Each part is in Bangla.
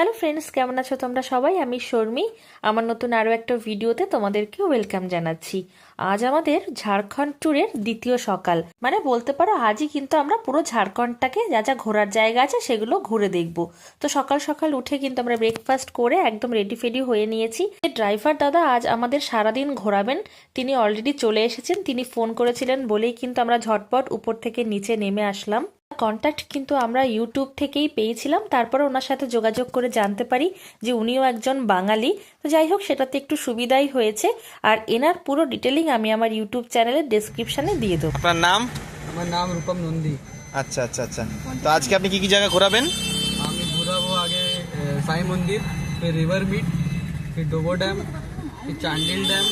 হ্যালো ফ্রেন্ডস কেমন আছো তোমরা সবাই? আমি শর্মি। আমার নতুন আরও একটা ভিডিওতে তোমাদেরকে ওয়েলকাম জানাচ্ছি। আজ আমাদের ঝাড়খণ্ড ট্যুরের দ্বিতীয় সকাল। মানে বলতে পারো, আজই কিন্তু আমরা পুরো ঝাড়খণ্ডটাকে যা যা ঘোরার জায়গা আছে সেগুলো ঘুরে দেখব। তো সকাল সকাল উঠে কিন্তু আমরা ব্রেকফাস্ট করে একদম রেডি ফেডি হয়ে নিয়েছি। ড্রাইভার দাদা আজ আমাদের সারাদিন ঘোরাবেন। তিনি অলরেডি চলে এসেছেন। তিনি ফোন করেছিলেন বলেই কিন্তু আমরা ঝটপট উপর থেকে নিচে নেমে আসলাম। কন্ট্যাক্ট কিন্তু আমরা ইউটিউব থেকেই পেয়েছিলাম। তারপরে ওনার সাথে যোগাযোগ করে জানতে পারি যে উনিও একজন বাঙালি। তো যাই হোক সেটাতে একটু সুবিধাই হয়েছে। আর এনার পুরো ডিটেলিং আমি আমার ইউটিউব চ্যানেলের ডেসক্রিপশানে দিয়ে দেবো। আপনার নাম? আমার নাম রূপম নন্দী। আচ্ছা আচ্ছা আচ্ছা। তো আজকে আপনি কি কি জায়গা ঘোরাবেন? আমি ঘোরাবো আগে সাই মন্দির ফির রিভার বিট ডোবো ড্যাম ফির চান্ডিল ড্যাম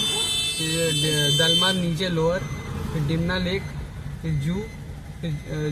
ফির দলমান নিচে লোয়ার ডিমনা লেক জু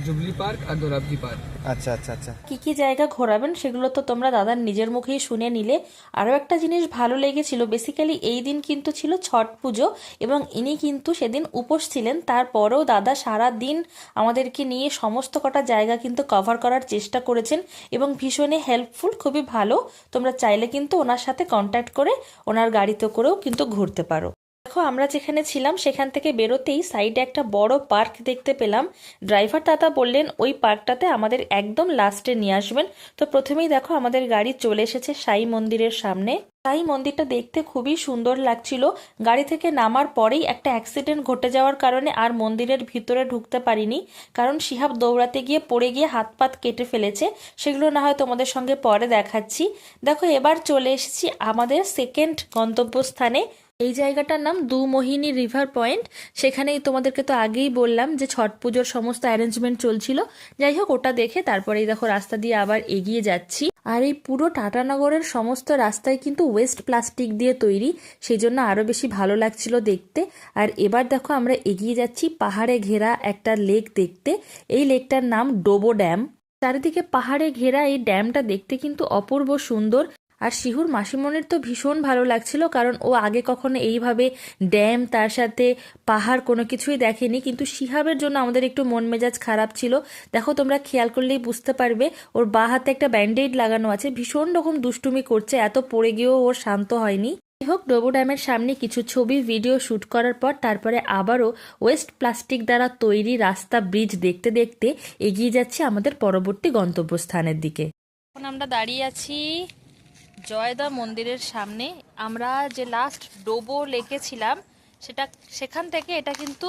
জুবলি পার্ক আর দোরাবজি পার্ক। আচ্ছা আচ্ছা আচ্ছা। কি কি জায়গা ঘোরাবেন সেগুলো তো তোমরা দাদার নিজের মুখেই শুনে নিলে। আরও একটা জিনিস ভালো লেগেছিল বেসিক্যালি এই দিন কিন্তু ছিল ছট পুজো এবং ইনি কিন্তু সেদিন উপোস ছিলেন। তারপরেও দাদা সারা দিন আমাদেরকে নিয়ে সমস্ত কটা জায়গা কিন্তু কভার করার চেষ্টা করেছেন এবং ভীষণই হেল্পফুল খুবই ভালো। তোমরা চাইলে কিন্তু ওনার সাথে কন্ট্যাক্ট করে ওনার গাড়িতে করেও কিন্তু ঘুরতে পারো। দেখো, আমরা যেখানে ছিলাম, সেখান থেকে বেরোতেই সাইডে একটা বড় পার্ক দেখতে পেলাম। ড্রাইভার দাদা বললেন, ওই পার্কটাতে আমাদের একদম লাস্টে নিয়ে আসবেন। তো প্রথমেই দেখো, আমাদের গাড়ি চলে এসেছে সাই মন্দিরের সামনে। সাই মন্দিরটা দেখতে খুবই সুন্দর লাগছিল। গাড়ি থেকে নামার পরেই একটা অ্যাক্সিডেন্ট ঘটে যাওয়ার কারণে আর মন্দিরের ভিতরে ঢুকতে পারিনি। কারণ শিহাব দৌড়াতে গিয়ে পড়ে গিয়ে হাত পাত কেটে ফেলেছে। সেগুলো না হয় তোমাদের সঙ্গে পরে দেখাচ্ছি। দেখো, এবার চলে এসেছি আমাদের সেকেন্ড গন্তব্যস্থানে। এই জায়গাটার নাম দুমোহিনী রিভার পয়েন্ট। সেখানেই তোমাদেরকে তো আগেই বললাম যে ছট পুজোর সমস্ত অ্যারেঞ্জমেন্ট চলছিল। যাই হোক, ওটা দেখে তারপরেই দেখো রাস্তা দিয়ে আবার এগিয়ে যাচ্ছি। আর এই পুরো টাটানগরের সমস্ত রাস্তায় কিন্তু ওয়েস্ট প্লাস্টিক দিয়ে তৈরি। সেই জন্য আরও বেশি ভালো লাগছিল দেখতে। আর এবার দেখো আমরা এগিয়ে যাচ্ছি পাহাড়ে ঘেরা একটা লেক দেখতে। এই লেকটার নাম ডোবো ড্যাম চারিদিকে পাহাড়ে ঘেরা এই ড্যামটা দেখতে কিন্তু অপূর্ব সুন্দর। আর শিহুর মাসিমণির তো ভীষণ ভালো লাগছিল, কারণ ও আগে কখনো এইভাবে ড্যাম, তার সাথে পাহাড় কোনো কিছুই দেখেনি। কিন্তু শিহাবের জন্য আমাদের একটু মন মেজাজ খারাপ ছিল। দেখো, তোমরা খেয়াল করলেই বুঝতে পারবে, ওর বা হাতে একটা ব্যান্ডেড লাগানো আছে। ভীষণ রকম দুষ্টুমি করছে, এত পড়ে গিয়েও ওর শান্ত হয়নি। হোক, ডোবো ড্যামের সামনে কিছু ছবি, ভিডিও শ্যুট করার পর তারপরে আবারও ওয়েস্ট প্লাস্টিক দ্বারা তৈরি রাস্তা ব্রিজ দেখতে দেখতে এগিয়ে যাচ্ছে আমাদের পরবর্তী গন্তব্যস্থানের দিকে। এখন আমরা দাঁড়িয়ে আছি জয়দা মন্দিরের সামনে আমরা যে লাস্ট ডোবো লেকে ছিলাম সেটা সেখান থেকে এটা কিন্তু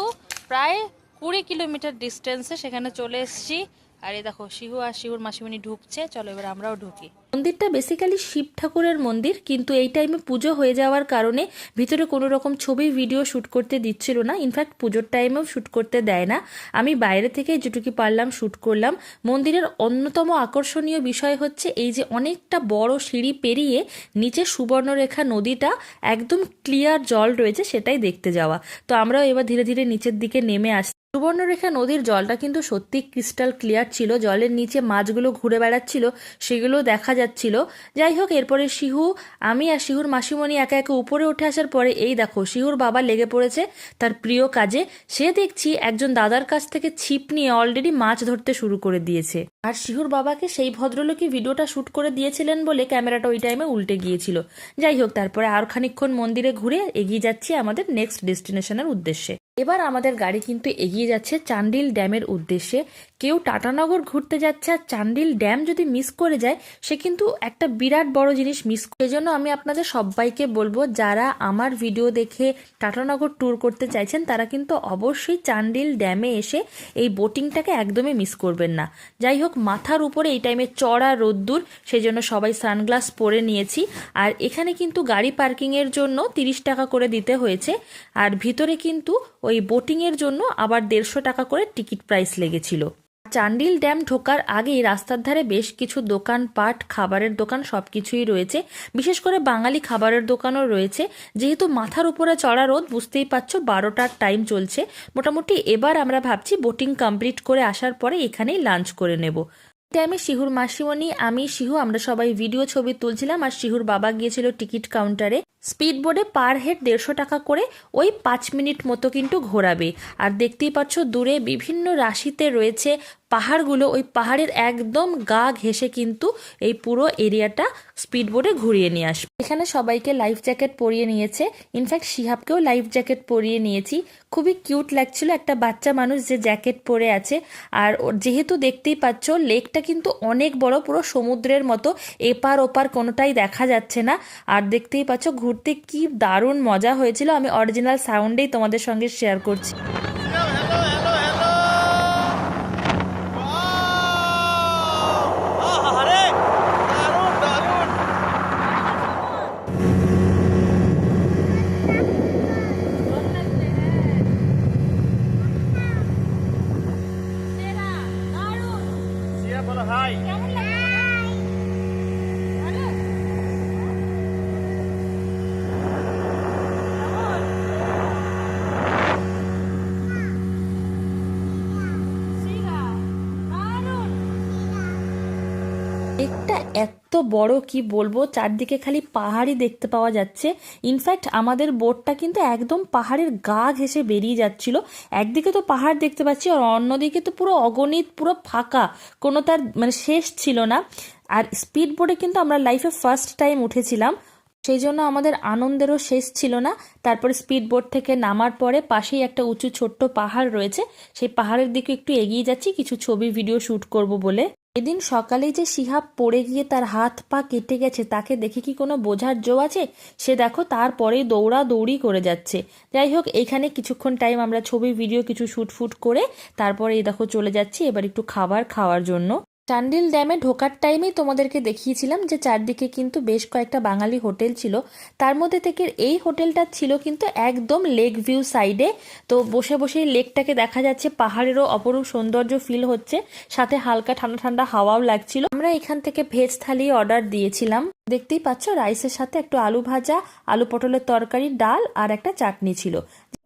প্রায় কুড়ি কিলোমিটার ডিস্টেন্সে সেখানে চলে এসেছি। আর এই দেখো, শিহু আর শিহুর মাসিমণি ঢুকছে, চলো এবার আমরাও ঢুকি। মন্দিরটা বেসিক্যালি শিব ঠাকুরের মন্দির, কিন্তু এই টাইমে পুজো হয়ে যাওয়ার কারণে ভিতরে কোনো রকম ছবি ভিডিও শ্যুট করতে দিচ্ছিল না। ইনফ্যাক্ট পুজোর টাইমেও শ্যুট করতে দেয় না। আমি বাইরে থেকে যেটুকু পারলাম শ্যুট করলাম। মন্দিরের অন্যতম আকর্ষণীয় বিষয় হচ্ছে এই যে অনেকটা বড় সিঁড়ি পেরিয়ে নিচে সুবর্ণরেখা নদীটা একদম ক্লিয়ার জল রয়েছে সেটাই দেখতে যাওয়া। তো আমরাও এবার ধীরে ধীরে নিচের দিকে নেমে আসছি সুবর্ণরেখা নদীর জলটা কিন্তু সত্যি ক্রিস্টাল ক্লিয়ার ছিল। জলের নিচে মাছগুলো ঘুরে বেড়াচ্ছিল, সেগুলো দেখা যাচ্ছিল। যাই হোক, এরপরে শিহু, আমি আর শিহুর মাসিমণি একা একে উপরে উঠে আসার পরে, এই দেখো, শিহুর বাবা লেগে পড়েছে তার প্রিয় কাজে। সে দেখছি একজন দাদার কাছ থেকে ছিপ নিয়ে অলরেডি মাছ ধরতে শুরু করে দিয়েছে। আর শিহুর বাবাকে সেই ভদ্রলোকই ভিডিওটা শ্যুট করে দিয়েছিলেন বলে ক্যামেরাটা ওই টাইমে উল্টে গিয়েছিল। যাই হোক, তারপরে আর খানিকক্ষণ মন্দিরে ঘুরে এগিয়ে যাচ্ছি আমাদের নেক্সট ডেস্টিনেশনের উদ্দেশ্যে। এবার আমাদের গাড়ি কিন্তু এগিয়ে যাচ্ছে চান্ডিল ড্যামের উদ্দেশ্যে। কেউ টাটানগর ঘুরতে যাচ্ছে আর চান্ডিল ড্যাম যদি মিস করে যায়, সে কিন্তু একটা বিরাট বড় জিনিস মিস সেই জন্য আমি আপনাদের সবাইকে বলব, যারা আমার ভিডিও দেখে টাটানগর ট্যুর করতে চাইছেন, তারা কিন্তু অবশ্যই চান্ডিল ড্যামে এসে এই বোটিংটাকে একদমই মিস করবেন না। যাই হোক, মাথার উপরে এই টাইমে চড়া রোদ্দুর সেই জন্য সবাই সানগ্লাস পরে নিয়েছি। আর এখানে কিন্তু গাড়ি পার্কিংয়ের জন্য তিরিশ টাকা করে দিতে হয়েছে। আর ভিতরে কিন্তু ওই বোটিংয়ের জন্য আবার দেড়শো টাকা করে টিকিট প্রাইস লেগেছিল। চান্ডিল ড্যাম ঢোকার আগেই রাস্তার ধারে বেশ কিছু দোকান, পাট, খাবারের দোকান সব কিছুই রয়েছে। বিশেষ করে বাঙালি খাবারের দোকানও রয়েছে। যেহেতু মাথার উপরে চড়া রোদ, বুঝতেই পারছ বারোটার টাইম চলছে। মোটামুটি এবার আমরা ভাবছি বোটিং কমপ্লিট করে আসার পরে এখানেই লাঞ্চ করে নেব। টাইমে শিহুর মাসিমণি, আমি, শিহু, আমরা সবাই ভিডিও ছবি তুলছিলাম আর শিহুর বাবা গিয়েছিল টিকিট কাউন্টারে স্পিড বোর্ডে পার হেড দেড়শো টাকা করে ওই পাঁচ মিনিট মতো কিন্তু ঘোরাবে। আর দেখতেই পাচ্ছ, দূরে বিভিন্ন রাশিতে রয়েছে পাহাড়গুলো। ওই পাহাড়ের একদম গা ঘেসে কিন্তু এই পুরো এরিয়াটা স্পিড বোর্ডে ঘুরিয়ে নিয়ে আসবে। এখানে সবাইকে লাইফ জ্যাকেট পরিয়ে নিয়েছে। ইনফ্যাক্ট শিহাবকেও লাইফ জ্যাকেট পরিয়ে নিয়েছি। খুবই কিউট লাগছিল একটা বাচ্চা মানুষ যে জ্যাকেট পরে আছে। আর যেহেতু দেখতেই পাচ্ছ, লেকটা কিন্তু অনেক বড়, পুরো সমুদ্রের মতো, এপার ওপার কোনোটাই দেখা যাচ্ছে না। আর দেখতেই পাচ্ছ ঘুরতে কি দারুণ মজা হয়েছিল আমি অরিজিনাল সাউন্ডেই তোমাদের সঙ্গে শেয়ার করছি। লেকটা এত বড় কি বলব? চারদিকে খালি পাহাড়ই দেখতে পাওয়া যাচ্ছে। ইনফ্যাক্ট আমাদের বোটটা কিন্তু একদম পাহাড়ের গা ঘেসে বেরিয়ে যাচ্ছিল। একদিকে তো পাহাড় দেখতে পাচ্ছি, আর অন্যদিকে তো পুরো অগণিত, পুরো ফাঁকা। কোনো তার মানে শেষ ছিল না। আর স্পিড বোটে কিন্তু আমরা লাইফে ফার্স্ট টাইম উঠেছিলাম। সেই জন্য আমাদের আনন্দেরও শেষ ছিল না। তারপরে স্পিড বোট থেকে নামার পরে পাশেই একটা উঁচু ছোট্ট পাহাড় রয়েছে। সেই পাহাড়ের দিকে একটু এগিয়ে যাচ্ছি, কিছু ছবি ভিডিও শ্যুট করব বলে। এদিন সকালে যে শিহাব পড়ে গিয়ে তার হাত পা কেটে গেছে, তাকে দেখে কি কোনো বোঝার জো আছে? সে দেখো তারপরেই দৌড়া দৌড়ি করে যাচ্ছে। যাই হোক, এখানে কিছুক্ষণ টাইম আমরা ছবি ভিডিও কিছু শ্যুট ফুট করে তারপরে এই দেখো চলে যাচ্ছি। এবার একটু খাবার খাওয়ার জন্য। চান্ডিল ড্যামে ঢোকার টাইমেই তোমাদেরকে দেখিয়েছিলাম যে চারদিকে কিন্তু বেশ কয়েকটা বাঙালি হোটেল ছিল। তার মধ্যে থেকে এই হোটেলটা ছিল কিন্তু একদম লেক ভিউ সাইডে। তো বসে বসে লেকটাকে দেখা যাচ্ছে, পাহাড়েরও অপরূপ সৌন্দর্য ফিল হচ্ছে, সাথে হালকা ঠান্ডা ঠান্ডা হাওয়াও লাগছিল। আমরা এখান থেকে ভেজ থালি অর্ডার দিয়েছিলাম। দেখতেই পাচ্ছ, রাইসের সাথে একটু আলু ভাজা, আলু পটলের তরকারি, ডাল আর একটা চাটনি ছিল।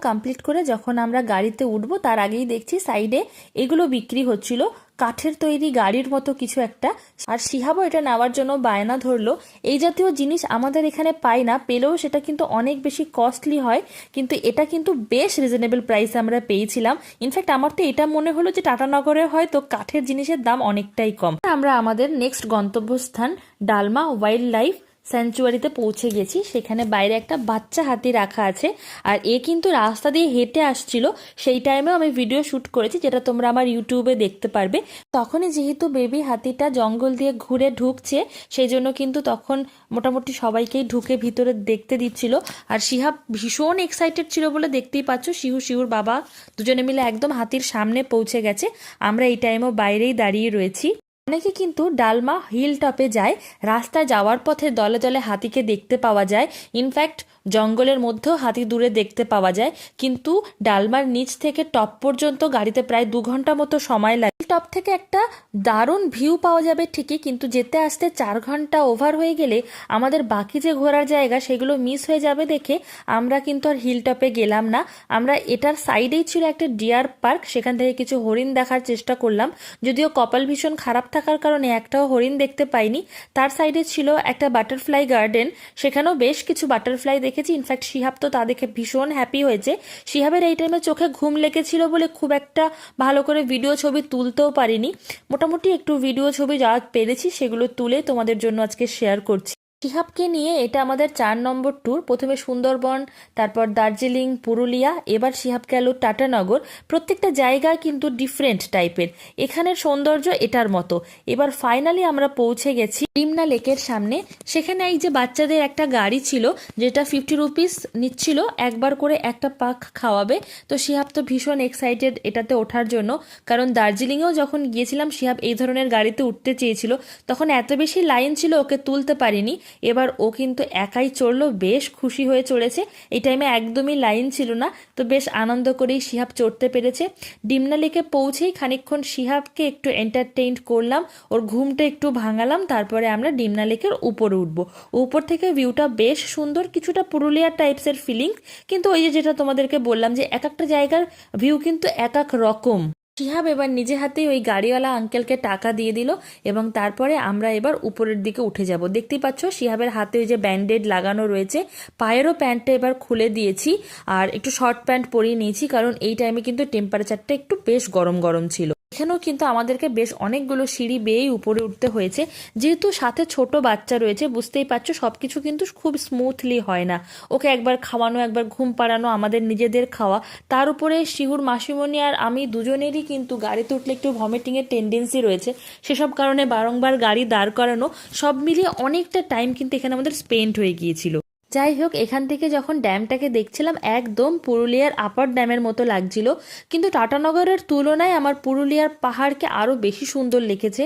কমপ্লিট করে যখন আমরা গাড়িতে উঠবো, তার আগেই দেখছি সাইডে এগুলো বিক্রি হচ্ছিল। কাঠের তৈরি গাড়ির মতো কিছু একটা। আর শিহাবও এটা নেওয়ার জন্য বায়না ধরলো। এই জাতীয় জিনিস আমাদের এখানে পাই না, পেলেও সেটা কিন্তু অনেক বেশি কস্টলি হয়। কিন্তু এটা কিন্তু বেশ রিজনেবল প্রাইসে আমরা পেয়েছিলাম। ইনফ্যাক্ট আমার তো এটা মনে হলো যে টাটানগরে হয়তো কাঠের জিনিসের দাম অনেকটাই কম। আমরা আমাদের নেক্সট গন্তব্যস্থান, ডালমা ওয়াইল্ড লাইফ স্যাঞ্চুয়ারিতে পৌঁছে গেছি। সেখানে বাইরে একটা বাচ্চা হাতি রাখা আছে। আর এ কিন্তু রাস্তা দিয়ে হেঁটে আসছিল। সেই টাইমেও আমি ভিডিও শ্যুট করেছি, যেটা তোমরা আমার ইউটিউবে দেখতে পারবে। তখনই যেহেতু বেবি হাতিটা জঙ্গল দিয়ে ঘুরে ঢুকছে, সেই জন্য কিন্তু তখন মোটামুটি সবাইকেই ঢুকে ভিতরে দেখতে দিচ্ছিল। আর শিহাব ভীষণ এক্সাইটেড ছিল বলে দেখতেই পাচ্ছ। শিহু, শিহুর বাবা দুজনে মিলে একদম হাতির সামনে পৌঁছে গেছে। আমরা এই টাইমও বাইরেই দাঁড়িয়ে রয়েছি। অনেকে কিন্তু ডালমা হিল টপে যায় রাস্তায় যাওয়ার পথে দলে দলে হাতিকে দেখতে পাওয়া যায়। ইনফ্যাক্ট জঙ্গলের মধ্যেও হাতি দূরে দেখতে পাওয়া যায়। কিন্তু ডালমার নিচ থেকে টপ পর্যন্ত গাড়িতে প্রায় দু ঘণ্টা মতো সময় লাগে। টপ থেকে একটা দারুণ ভিউ পাওয়া যাবে ঠিকই, কিন্তু যেতে আসতে চার ঘণ্টা ওভার হয়ে গেলে আমাদের বাকি যে ঘোরার জায়গা সেগুলো মিস হয়ে যাবে দেখে আমরা কিন্তু আর হিল টপে গেলাম না। আমরা এটার সাইডেই ছিল একটা ডিয়ার পার্ক সেখান থেকে কিছু হরিণ দেখার চেষ্টা করলাম। যদিও কপাল ভীষণ খারাপ থাকার কারণে একটাও হরিণ দেখতে পাইনি। তার সাইডে ছিল একটা বাটারফ্লাই গার্ডেন। সেখানেও বেশ কিছু বাটারফ্লাই দেখেছি। ইনফ্যাক্ট শিহাব তো তা দেখে ভীষণ হ্যাপি হয়েছে। শিহাবের এই টাইমে চোখে ঘুম লেগেছিল বলে খুব একটা ভালো করে ভিডিও ছবি তুলতেও পারিনি। মোটামুটি একটু ভিডিও ছবি যা পেরেছি সেগুলো তুলে তোমাদের জন্য আজকে শেয়ার করছি। শিহাবকে নিয়ে এটা আমাদের চার নম্বর ট্যুর প্রথমে সুন্দরবন, তারপর দার্জিলিং, পুরুলিয়া, এবার শিহাব গেল টাটানগর প্রত্যেকটা জায়গা কিন্তু ডিফারেন্ট টাইপের এখানের সৌন্দর্য এটার মতো। এবার ফাইনালি আমরা পৌঁছে গেছি ডিমনা লেকের সামনে। সেখানে এই যে বাচ্চাদের একটা গাড়ি ছিল, যেটা ফিফটি রুপিস নিচ্ছিল, একবার করে একটা পাক খাওয়াবে। তো শিহাব তো ভীষণ এক্সাইটেড এটাতে ওঠার জন্য। কারণ দার্জিলিংয়েও যখন গিয়েছিলাম, শিহাব এই ধরনের গাড়িতে উঠতে চেয়েছিল। তখন এত বেশি লাইন ছিল, ওকে তুলতে পারিনি। এবার ও কিন্তু একাই চড়লো, বেশ খুশি হয়ে চড়েছে। এই টাইমে একদমই লাইন ছিল না, তো বেশ আনন্দ করেই শিহাব চড়তে পেরেছে। ডিমনা লেকে পৌঁছেই খানিকক্ষণ শিহাবকে একটু এন্টারটেইন করলাম, ওর ঘুমটা একটু ভাঙালাম, তারপরে আমরা ডিমনা লেকের উপরে উঠবো। উপর থেকে ভিউটা বেশ সুন্দর, কিছুটা পুরুলিয়া টাইপসের ফিলিংস কিন্তু ওই যে যেটা তোমাদেরকে বললাম যে এক একটা জায়গার ভিউ কিন্তু এক এক রকম। শিহাব এবার নিজে হাতেই ওই গাড়িওয়ালা আঙ্কেলকে টাকা দিয়ে দিল এবং তারপরে আমরা এবার উপরের দিকে উঠে যাব। দেখতেই পাচ্ছ, শিহাবের হাতে ওই যে ব্যান্ডেড লাগানো রয়েছে, পায়েরও প্যান্টটা এবার খুলে দিয়েছি আর একটু শর্ট প্যান্ট পরিয়ে নিয়েছি কারণ এই টাইমে কিন্তু টেম্পারেচারটা একটু বেশ গরম গরম ছিল। এখানেও কিন্তু আমাদেরকে বেশ অনেকগুলো সিঁড়ি বেয়েই উপরে উঠতে হয়েছে। যেহেতু সাথে ছোট বাচ্চা রয়েছে, বুঝতেই পারছ সব কিছু কিন্তু খুব স্মুথলি হয় না। ওকে একবার খাওয়ানো, একবার ঘুম পাড়ানো, আমাদের নিজেদের খাওয়া। তার উপরে শিহুর মাসিমণি আর আমি দুজনেরই কিন্তু গাড়িতে উঠলে একটু ভমিটিংয়ের টেন্ডেন্সি রয়েছে। সেসব কারণে বারংবার গাড়ি দাঁড় করানো, সব মিলিয়ে অনেকটা টাইম কিন্তু এখানে আমাদের স্পেন্ড হয়ে গিয়েছিল। যাই হোক, এখান থেকে যখন ড্যামটাকে দেখছিলাম, একদম পুরুলিয়ার আপার ড্যামের মতো লাগছিল। কিন্তু টাটানগরের তুলনায় আমার পুরুলিয়ার পাহাড়কে আরও বেশি সুন্দর লেগেছে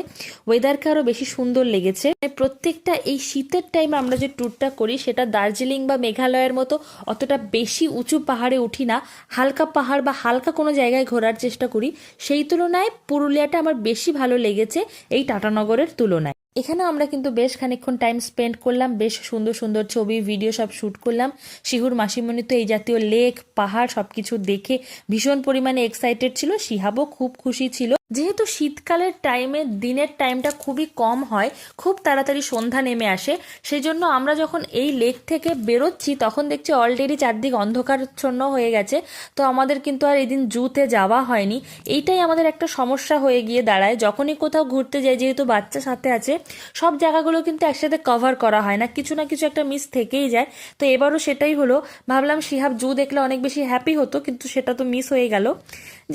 ওয়েদারকে আরও বেশি সুন্দর লেগেছে। প্রত্যেকটা এই শীতের টাইমে আমরা যে ট্যুরটা করি, সেটা দার্জিলিং বা মেঘালয়ের মতো অতটা বেশি উঁচু পাহাড়ে উঠি না। হালকা পাহাড় বা হালকা কোনো জায়গায় ঘোরার চেষ্টা করি। সেই তুলনায় পুরুলিয়াটা আমার বেশি ভালো লেগেছে এই টাটানগরের তুলনায়। এখানেও আমরা কিন্তু বেশ খানিক্ষণ টাইম স্পেন্ড করলাম, বেশ সুন্দর সুন্দর ছবি ভিডিও সব শ্যুট করলাম। শিহুর মাসিমণি তো এই জাতীয় লেক পাহাড় সব কিছু দেখে ভীষণ পরিমাণে এক্সাইটেড ছিল। শিহাবও খুব খুশি ছিল। যেহেতু শীতকালের টাইমে দিনের টাইমটা খুবই কম হয়, খুব তাড়াতাড়ি সন্ধ্যা নেমে আসে সেই জন্য আমরা যখন এই লেক থেকে বেরোচ্ছি, তখন দেখছি অলরেডি চারদিক অন্ধকারচ্ছন্ন হয়ে গেছে। তো আমাদের কিন্তু আর এদিন জুতে যাওয়া হয়নি। এইটাই আমাদের একটা সমস্যা হয়ে গিয়ে দাঁড়ায়। যখনই কোথাও ঘুরতে যাই, যেহেতু বাচ্চা সাথে আছে, সব জায়গাগুলো কিন্তু একসাথে কভার করা হয় না। কিছু না কিছু একটা মিস থেকেই যায়। তো এবারও সেটাই হলো। ভাবলাম শিহাব জু দেখলে অনেক বেশি হ্যাপি হতো, কিন্তু সেটা তো মিস হয়ে গেল।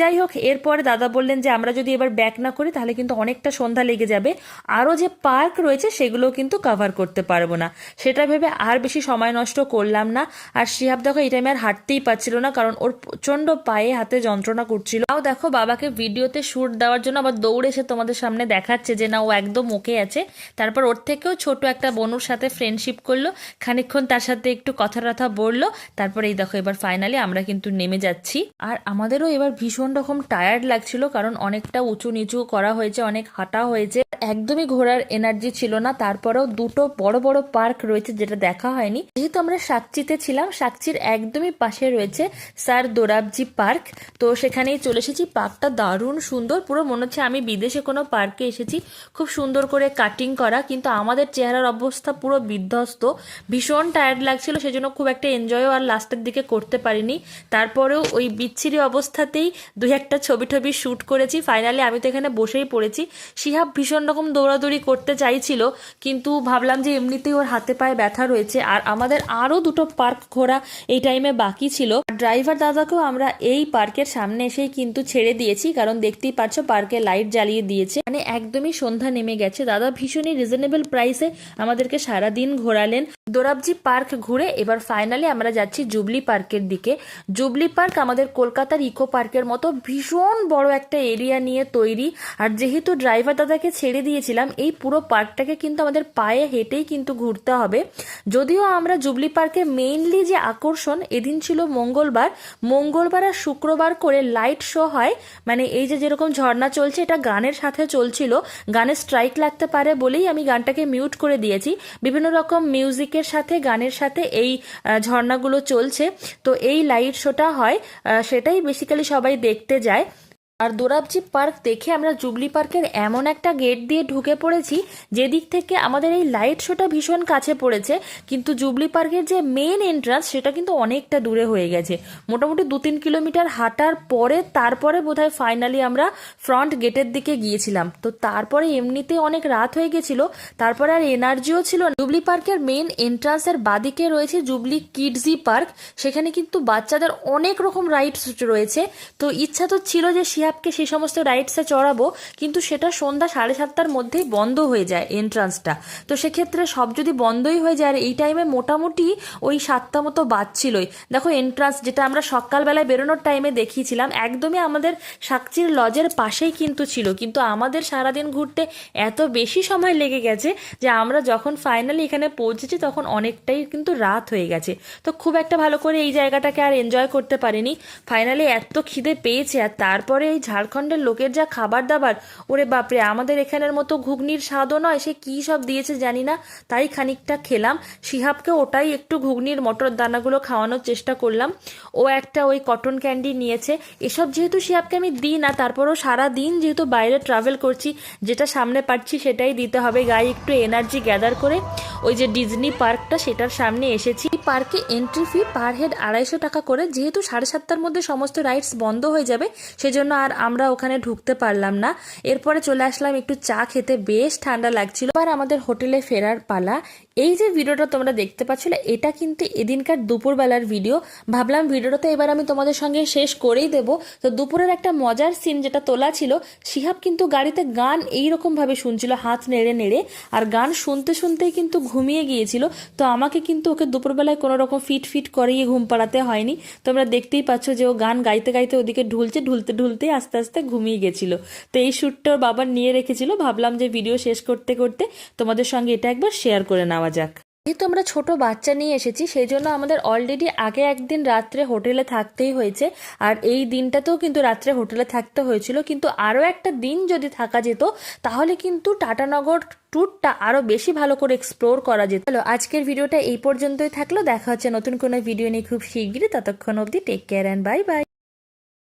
যাই হোক, এরপরে দাদা বললেন যে আমরা যদি এবার ব্যাক না করি, তাহলে কিন্তু অনেকটা সন্ধ্যা লেগে যাবে। আরও যে পার্ক রয়েছে সেগুলো কিন্তু কভার করতে পারব না। সেটা ভেবে আর বেশি সময় নষ্ট করলাম না। আর শিহাব দেখো, এই টাইমে আর হাঁটতেই পারছিল না, কারণ ওর প্রচণ্ড পায়ে হাতে যন্ত্রণা করছিল। তাও দেখো, বাবাকে ভিডিওতে শ্যুট দেওয়ার জন্য আবার দৌড়ে এসে তোমাদের সামনে দেখাচ্ছে যে, না, ও একদম ওকে আছে। তারপর ওর থেকেও ছোট একটা বনুর সাথে ফ্রেন্ডশিপ করল। খানিকক্ষণ তার সাথে একটু কথা টথা বলল। তারপর এই দেখো, এবার ফাইনালি আমরা কিন্তু নেমে যাচ্ছি। আর আমাদেরও এবার ভীষণ রকম টায়ার্ড লাগছিল, কারণ অনেকটা উঁচু নিচু করা হয়েছে, অনেক হাঁটা হয়েছে। একদমই ঘোরার এনার্জি ছিল না, তারপরেও দুটো বড় বড় পার্ক রয়েছে যেটা দেখা হয়নি। যেহেতু আমরা সাকচিতে ছিলাম সাকচির একদমই পাশে রয়েছে স্যার দোরাবজি পার্ক তো সেখানেই চলে এসেছি। পার্কটা দারুণ সুন্দর, পুরো মনে হচ্ছে আমি বিদেশে কোনো পার্কে এসেছি। খুব সুন্দর করে কাটিং করা, কিন্তু আমাদের চেহারার অবস্থা পুরো বিধ্বস্ত। ভীষণ টায়ার্ড লাগছিল, সেজন্য খুব একটা এনজয়ও আর লাস্টের দিকে করতে পারিনি। তারপরেও ওই বিচ্ছিরি অবস্থাতেই দুই একটা ছবি টবি শ্যুট করেছি ফাইনালি আমি তো এখানে বসেই পড়েছি। শিহাব ভীষণ রকম দৌড়াদৌড়ি করতে চাইছিল, কিন্তু ভাবলাম যে এমনিতেই ওর হাতে পায়ে ব্যথা রয়েছে, আর আমাদের আরও দুটো পার্ক ঘোরা এই টাইমে বাকি ছিল। ড্রাইভার দাদাকেও আমরা এই পার্কের সামনে এসেই কিন্তু ছেড়ে দিয়েছি, কারণ দেখতেই পাচ্ছ পার্কে লাইট জ্বালিয়ে দিয়েছে। মানে একদমই সন্ধ্যা নেমে গেছে। দাদা ভীষণই রিজনেবল প্রাইসে আমাদেরকে সারা দিন ঘোরালেন। দোরাবজি পার্ক ঘুরে এবার ফাইনালি আমরা যাচ্ছি জুবলি পার্কের দিকে। জুবলি পার্ক আমাদের কলকাতার ইকো পার্কের মতো ভীষণ বড় একটা এরিয়া নিয়ে তৈরি। আর যেহেতু ড্রাইভার দাদাকে ছেড়ে দিয়েছিলাম, এই পুরো পার্কটাকে কিন্তু আমাদের পায়ে হেঁটেই কিন্তু ঘুরতে হবে। যদিও আমরা জুবলি পার্কের মেইনলি যে আকর্ষণ, এদিন ছিল মঙ্গলবার। মঙ্গলবার আর শুক্রবার করে লাইট শো হয়। মানে এই যে যেরকম ঝর্ণা চলছে, এটা গানের সাথে চলছিল। গানের স্ট্রাইক লাগতে পারে বলেই আমি গানটাকে মিউট করে দিয়েছি। বিভিন্ন রকম মিউজিকের সাথে, গানের সাথে এই ঝর্ণাগুলো চলছে। তো এই লাইট শোটা হয়। সেটাই বেসিক্যালি সবাই দেখতে যায়। আর দোরাবজি পার্ক দেখে আমরা জুবলি পার্কের এমন একটা গেট দিয়ে ঢুকে পড়েছি যেদিক থেকে আমাদের এই লাইট শোটা ভীষণ কাছে পড়েছে, কিন্তু জুবলি পার্কের যে মেন এন্ট্রান্স সেটা কিন্তু অনেকটা দূরে হয়ে গেছে। মোটামুটি দু তিন কিলোমিটার হাঁটার পরে তারপরে বোধহয় ফাইনালি আমরা ফ্রন্ট গেটের দিকে গিয়েছিলাম। তো তারপরে এমনিতে অনেক রাত হয়ে গেছিল, তারপরে আর এনার্জিও ছিল। জুবলি পার্কের মেন এন্ট্রান্সের বাদিকে রয়েছে জুবলি কিডজি পার্ক, সেখানে কিন্তু বাচ্চাদের অনেক রকম রাইডস রয়েছে। তো ইচ্ছা তো ছিল যে শিয়াবকে সেই সমস্ত রাইডসে চড়াবো, কিন্তু সেটা সন্ধ্যা সাড়ে সাতটার মধ্যেই বন্ধ হয়ে যায় এন্ট্রান্সটা তো সেক্ষেত্রে সব যদি বন্ধই হয়ে যায়, আর এই টাইমে মোটামুটি ওই সাতটা মতো বাজছিলই। দেখো এন্ট্রান্স যেটা আমরা সকালবেলায় বেরোনোর টাইমে দেখিয়েছিলাম, একদমই আমাদের সাকচির লজের পাশেই কিন্তু ছিল। কিন্তু আমাদের সারাদিন ঘুরতে এত বেশি সময় লেগে গেছে যে আমরা যখন ফাইনালি এখানে পৌঁছেছি, তখন অনেকটাই কিন্তু রাত হয়ে গেছে। তো খুব একটা ভালো করে এই জায়গাটাকে আর এনজয় করতে পারিনি। ফাইনালি এত খিদে পেয়েছে, আর তারপরে ওই ঝাড়খণ্ডের লোকের যা খাবার দাবার ওরে বাপরে, আমাদের এখানের মতো ঘুগনির স্বাদও নয়, সে কী সব দিয়েছে জানি না, তাই খানিকটা খেলাম। শিহাবকে ওটাই একটু ঘুগনির মটর দানাগুলো খাওয়ানোর চেষ্টা করলাম। ও একটা ওই কটন ক্যান্ডি নিয়েছে। এসব যেহেতু শিহাবকে আমি দিই না, তারপরও সারা দিন যেহেতু বাইরে ট্রাভেল করছি, যেটা সামনে পাচ্ছি সেটাই দিতে হবে, গায়ে একটু এনার্জি গ্যাদার করে। ওই যে ডিজনি পার্কটা, সেটার সামনে এসেছি। পার্কে এন্ট্রি ফি পার হেড আড়াইশো টাকা করে, যেহেতু সাড়ে সাতটার মধ্যে সমস্ত রাইডস বন্ধ হয়ে যাবে, সেজন্য আর আমরা ওখানে ঢুকতে পারলাম না। এরপরে চলে আসলাম একটু চা খেতে, বেশ ঠান্ডা লাগছিল। আর আমাদের হোটেলে ফেরার পালা। এই যে ভিডিওটা তোমরা দেখতে পাচ্ছিলে, এটা কিন্তু এদিনকার দুপুরবেলার ভিডিও। ভাবলাম ভিডিওটা তো এবার আমি তোমাদের সঙ্গে শেষ করেই দেবো। তো দুপুরের একটা মজার সিন যেটা তোলা ছিল, শিহাব কিন্তু গাড়িতে গান এইরকম ভাবে শুনছিল, হাত নেড়ে নেড়ে। আর গান শুনতে শুনতেই কিন্তু ঘুমিয়ে গিয়েছিল। তো আমাকে কিন্তু ওকে দুপুরবেলায় কোনো রকম ফিট ফিট করিয়ে ঘুম পাড়াতে হয়নি। তোমরা দেখতেই পাচ্ছ যে ও গান গাইতে গাইতে ওদিকে ঢুলছে, ঢুলতে ঢুলতে আস্তে আস্তে ঘুমিয়ে গেছিল। তো এই শ্যুটটা ওর বাবা নিয়ে রেখেছিল। ভাবলাম যে ভিডিও শেষ করতে করতে তোমাদের সঙ্গে এটা একবার শেয়ার করে নেওয়া যাক। যেহেতু আমরা ছোট বাচ্চা নিয়ে এসেছি সেই জন্য আমাদের অলরেডি আগে একদিন রাত্রে হোটেলে থাকতেই হয়েছে। আর এই দিনটাতেও কিন্তু রাত্রে হোটেলে থাকতে হয়েছিল। কিন্তু আরও একটা দিন যদি থাকা যেত, তাহলে কিন্তু টাটানগর ট্যুরটা আরও বেশি ভালো করে এক্সপ্লোর করা যেত। চলো, আজকের ভিডিওটা এই পর্যন্তই থাকল। দেখা হচ্ছে নতুন কোনো ভিডিও নিয়ে খুব শিগগিরই। ততক্ষণ অবধি take care and bye bye